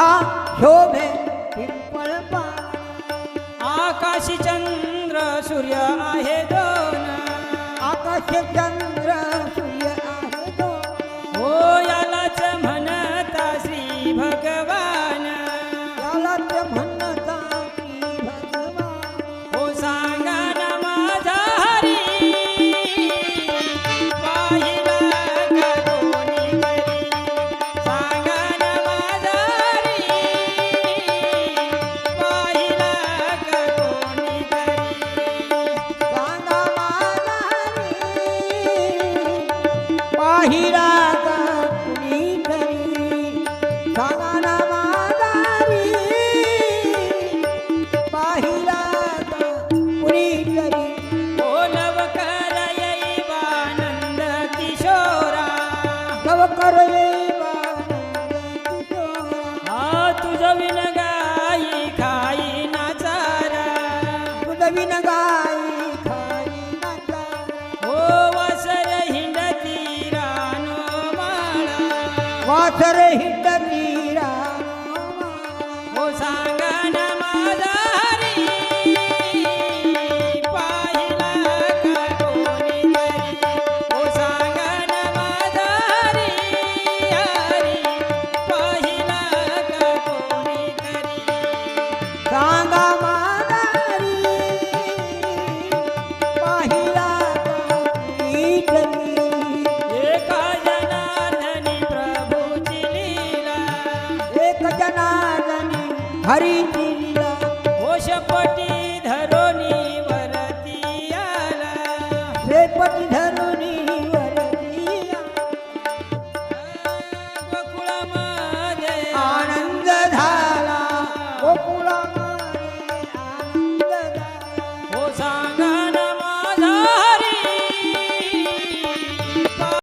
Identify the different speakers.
Speaker 1: पाखा शोभे पिंपळ
Speaker 2: आकाशी चंद्र सूर्य आहे दोन.
Speaker 1: आकाशी चंद्र Bahira. सासर हित
Speaker 2: हो सांग माझा
Speaker 1: हरी दिला
Speaker 2: होशपटी धरोनी वरती आला.
Speaker 1: रेपटी धरोनी वरती
Speaker 2: गोकुळामध्ये आनंद
Speaker 1: झाला. गोकुळा